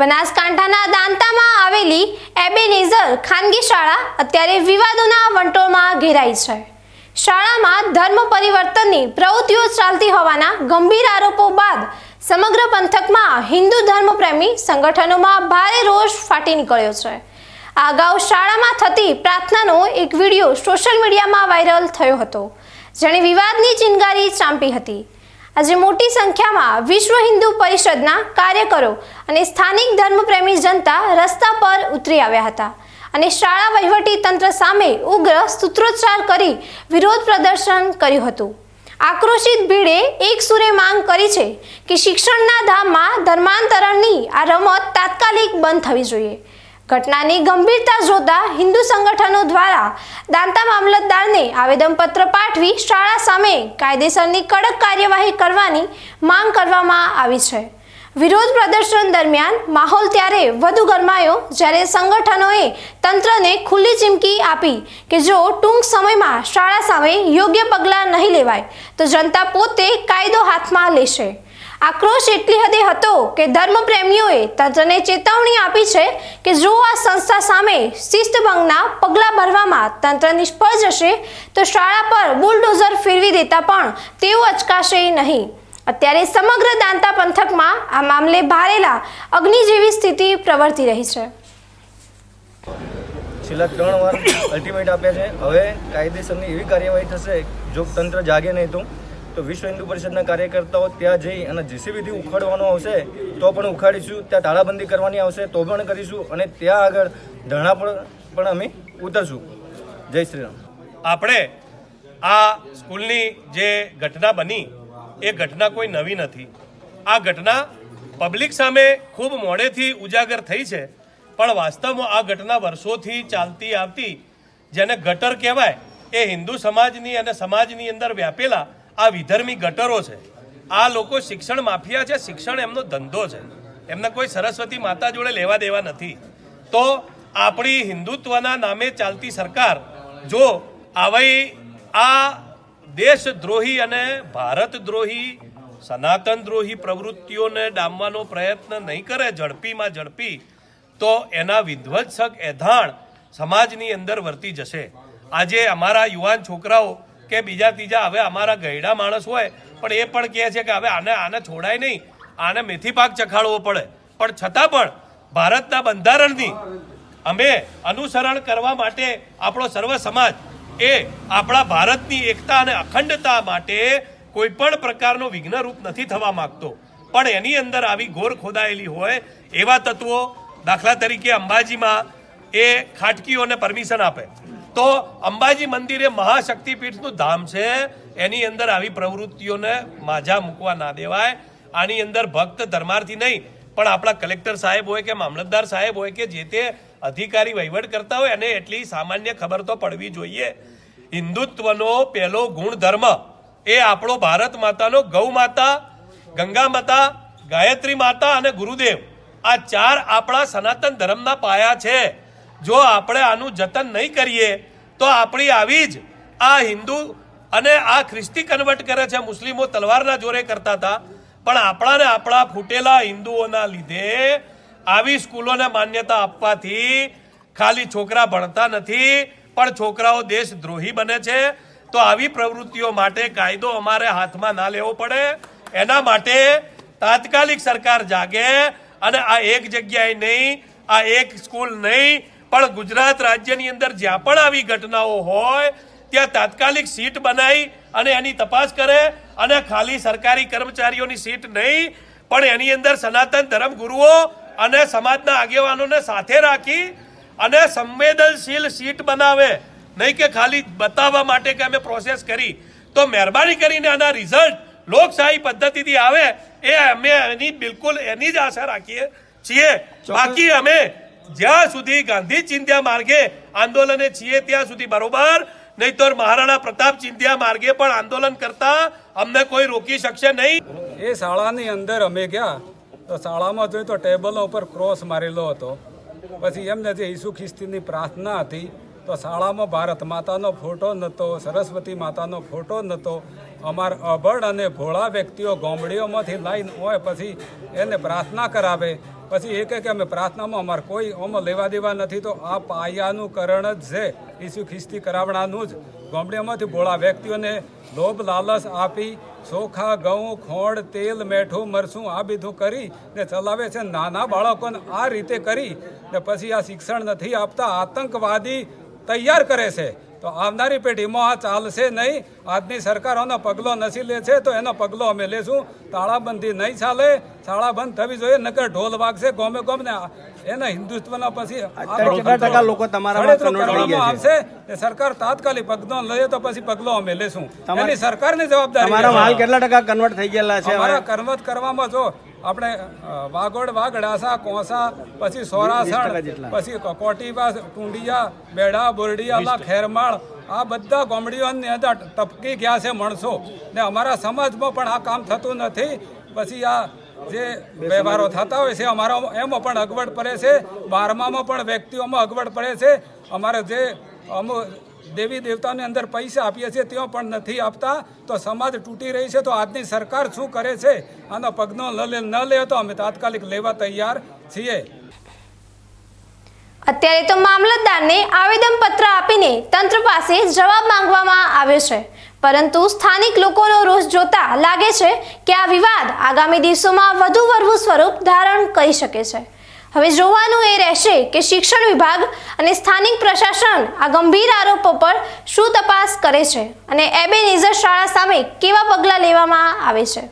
બનાસકાંઠાના દાંતામાં આવેલી એબેનેઝર ખાનગી શાળા અત્યારે વિવાદોના વંટોળમાં ઘેરાઈ છે. શાળામાં ધર્મ પરિવર્તનની પ્રવૃત્તિઓ ચાલતી હોવાના ગંભીર આરોપો બાદ સમગ્ર પંથકમાં હિન્દુ ધર્મપ્રેમી સંગઠનોમાં ભારે રોષ ફાટી નીકળ્યો છે. અગાઉ શાળામાં થતી પ્રાર્થનાનો એક વીડિયો સોશિયલ મીડિયામાં વાયરલ થયો હતો. જેણે વિવાદની ચિનગારી ચાંપી હતી. આજે મોટી સંખ્યામાં વિશ્વ હિન્દુ પરિષદના કાર્યકરો અને સ્થાનિક ધર્મપ્રેમી જનતા રસ્તા પર ઉતરી આવ્યા હતા અને શાળા વહીવટી તંત્ર સામે ઉગ્ર સૂત્રોચ્ચાર કરી વિરોધ પ્રદર્શન કર્યું હતું. આક્રોશિત ભીડે એક સુરે માંગ કરી છે કે શિક્ષણના ધામમાં ધર્માંતરણની આ રમત તાત્કાલિક બંધ થવી જોઈએ. ઘટનાની ગંભીરતા જોતા હિન્દુ સંગઠનો દ્વારા દાંતા મામલતદારને આવેદનપત્ર પાઠવી શાળા સામે કાયદેસરની કડક કાર્યવાહી કરવાની માંગ કરવામાં આવી છે. વિરોધ પ્રદર્શન દરમિયાન માહોલ ત્યારે વધુ ગરમાયો જ્યારે સંગઠનોએ તંત્રને ખુલ્લી ચીમકી આપી કે જો ટૂંક સમયમાં શાળા સામે યોગ્ય પગલાં નહીં લેવાય તો જનતા પોતે કાયદો હાથમાં લેશે. આક્રોશ એટલી હદે હતો કે ધર્મપ્રેમીઓએ તંત્રને ચેતવણી આપી છે કે જો આ સંસ્થા સામે શિસ્તભંગના પગલાં ભરવામાં તંત્ર નિષ્ફળ જશે, તો શાળા પર બુલડોઝર ફેરવી દેતા પણ તેઓ અચકાશે નહીં. અત્યારે સમગ્ર દાંતા પંથકમાં આ મામલે ભારેલા અગ્નિ જેવી સ્થિતિ પ્રવર્તી રહી છે. છેલ્લા ત્રણ વાર અલ્ટિમેટ આપ્યા છે. હવે કાયદેસરની એવી કાર્યવાહી થશે, જો તંત્ર જાગે નહીં તો? તો વિશ્વ હિન્દુ પરિષદના કાર્યકર્તાઓ ત્યાં જઈ અને જેસીબીથી ઉખાડવાનું આવશે તો પણ ઉખાડીશું, ત્યાં તાળાબંધી કરવાની આવશે તો પણ કરીશું અને ત્યાં આગળ ધરણા પણ પણ અમે ઉતરશું. જય શ્રી રામ. આપણે આ સ્કૂલની જે ઘટના બની, એ ઘટના કોઈ નવી નથી. આ ઘટના પબ્લિક સામે ખૂબ મોડેથી ઉજાગર થઈ છે, પણ વાસ્તવમાં આ ઘટના વર્ષોથી ચાલતી આવતી, જેને ગટર કહેવાય, એ હિન્દુ સમાજની અને સમાજની અંદર વ્યાપેલા આ વિધર્મી ગટરો છે. આ લોકો શિક્ષણ માફિયા છે, શિક્ષણ એમનો ધંધો છે. એમને કોઈ સરસ્વતી માતા જોડે લેવા દેવા નથી. તો આપણી હિન્દુત્વના નામે ચાલતી સરકાર જો આવી આ દેશદ્રોહી અને ભારત દ્રોહી સનાતન દ્રોહી પ્રવૃત્તિઓને ડામવાનો પ્રયત્ન નહીં કરે ઝડપીમાં ઝડપી, તો એના વિધ્વંસક એધાણ સમાજની અંદર વર્તી જશે. આજે અમારા યુવાન છોકરાઓ કે બીજા ત્રીજા હવે અમારા ગયડા માણસ હોય, પણ એ પણ કહે છે કે હવે આને આને છોડાય નહીં. આને મેથી પાક ચખાડવો પડે. પણ છતાં પણ ભારતના બંધારણની અમે અનુસરણ કરવા માટે આપણો સર્વ સમાજ એ આપણા ભારતની એકતા અને અખંડતા માટે કોઈ પણ પ્રકારનો વિઘ્નરૂપ નથી થવા માગતો. પણ એની અંદર આવી ઘોર ખોદાયેલી હોય એવા તત્વો દાખલા તરીકે અંબાજીમાં એ ખાટકીઓને પરમિશન આપે. તો અંબાજી મંદિર એ મહાશક્તિપીઠનું ધામ છે. એની અંદર આવી પ્રવૃત્તિઓને માજા મૂકવા ના દેવાય. આની અંદર ભક્ત ધર્માર્થી નહીં, પણ આપણા કલેક્ટર સાહેબ હોય કે મામલતદાર સાહેબ હોય કે જે તે અધિકારી વહીવટ કરતા હોય, એને એટલી સામાન્ય ખબર તો પડવી જોઈએ. હિન્દુત્વનો પહેલો ગુણધર્મ એ આપણો ભારત માતાનો ગૌ માતા, ગંગા માતા, ગાયત્રી માતા અને ગુરુદેવ. આ ચાર આપણા સનાતન ધર્મના પાયા છે. જો આપણે આનું જતન નહીં કરીએ, તો આપણી આવી જ આ હિન્દુ અને આ ખ્રિસ્તી કન્વર્ટ કરે છે. મુસ્લિમો તલવારના જોરે કરતા હતા. પણ આપણાને આપણા ફૂટેલા હિન્દુઓના લીધે આવી સ્કૂલોને માન્યતા આપવાથી ખાલી છોકરા ભણતા નથી, પણ છોકરાઓ દેશદ્રોહી બને છે. તો આવી પ્રવૃત્તિઓ માટે કાયદો અમારે હાથમાં ના લેવો પડે. એના માટે તાત્કાલિક સરકાર જાગે અને આ એક જગ્યાએ નહીં, આ એક સ્કૂલ નહીં પણ ગુજરાત રાજ્યની અંદર જ્યાં પણ આવી ઘટનાઓ હોય ત્યાં તાત્કાલિક સીટ બનાવી અને એની તપાસ કરે અને ખાલી સરકારી કર્મચારીઓની સીટ નહીં પણ એની અંદર સનાતન ધર્મ ગુરુઓ અને સમાજના આગેવાનોને સાથે રાખી અને સંવેદનશીલ સીટ બનાવે. નહીં કે ખાલી બતાવવા માટે કે અમે પ્રોસેસ કરી. તો મહેરબાની કરીને આના રિઝલ્ટ લોકશાહી પદ્ધતિથી આવે એ અમે એની બિલકુલ એની જ આશા રાખીએ છીએ. બાકી અમે જ્યાં સુધી ગાંધી ચિંધ્યા માર્ગે આંદોલને છીએ ત્યાં સુધી બરોબર નહીં તો મહારાણા પ્રતાપ ચિંધ્યા માર્ગે પણ આંદોલન કરતા અમને કોઈ રોકી શકશે નહીં. એ શાળાની અંદર અમે ગયા, તો શાળામાં જોયું તો ટેબલો ઉપર ક્રોસ મારેલો હતો. પછી એમને જે ઈસુ ખ્રિસ્તીની પ્રાર્થના હતી, તો શાળામાં ભારત માતાનો ફોટો નહોતો સરસ્વતી માતાનો ફોટો નહોતો અમાર અભણ અને ભોળા વ્યક્તિઓ ગોમડીઓમાંથી લાઈન હોય, પછી એને પ્રાર્થના કરાવે પછી એ કહે કે અમે પ્રાર્થનામાં અમારે કોઈ ઓમાં લેવા દેવા નથી, તો આ પાયાનું કરણ જ છે, ઈસુ ખ્રિસ્તી કરાવણાનું જ. ગામડિયામાંથી ભોળા વ્યક્તિઓને લોભ, લાલચ આપી ચોખા, ઘઉં ખોંડ તેલ, મેઠું મરસું આ બધું કરી ને ચલાવે છે. નાના બાળકોને આ રીતે કરી ને પછી આ શિક્ષણ નથી આપતા. આતંકવાદી તૈયાર કરે છે. તો આવનારી પેઢીમાં આ ચાલશે નહીં. આજની સરકારોનો પગલો નથી લે છે તો એનો પગલો અમે લેશું. તાળાબંધી નહીં ચાલે. શાળાબંધ થવી જોઈએ નકર ઢોલ વાગશે ગોમે ગોમ ને એના હિન્દુત્વના પછી? આવશે. સરકાર તાત્કાલિક પગલો લે તો પછી પગલો અમે લેશું. એની સરકારની જવાબદારી હાલ કેટલા ટકા કન્વર્ટ થઈ ગયેલા છે કન્વર્ટ કરવામાં જો આપણે વાગોડ વાગડાસા કોસા પછી સોરાસણ પછી કોટીબા ટુંડિયા બેડા બોરડિયા ખેરમાળ આ બધા કોમડીઓની અંદર ટપકી ગયા છે માણસો. ને અમારા સમાજમાં પણ આ કામ થતું નથી. પછી આ જે વ્યવહારો થતા હોય છે અમારા એમાં પણ અગવડ પડે છે. બારમામાં પણ વ્યક્તિઓમાં અગવડ પડે છે. અમારે જે અમુક દેવી દેવતાની અંદર પૈસા આપીએ છીએ, તેઓ પણ નથી આપતા. તો સમાજ તૂટી રહી છે, તો આજની સરકાર શું કરે છે? આનો પગનો ન લે ન લે તો અમે તાત્કાલિક લેવા તૈયાર છીએ. અત્યારે તો મામલતદારને આવેદનપત્ર આપીને તંત્ર પાસે જવાબ માંગવામાં આવ્યો છે. પરંતુ સ્થાનિક લોકોનો રોષ જોતા લાગે છે કે આ વિવાદ આગામી દિવસોમાં વધુ વરવું સ્વરૂપ ધારણ કરી શકે છે. હવે જોવાનું એ રહેશે કે શિક્ષણ વિભાગ અને સ્થાનિક પ્રશાસન આ ગંભીર આરોપો પર શું તપાસ કરે છે અને એબેનેઝર શાળા સામે કેવા પગલાં લેવામાં આવે છે?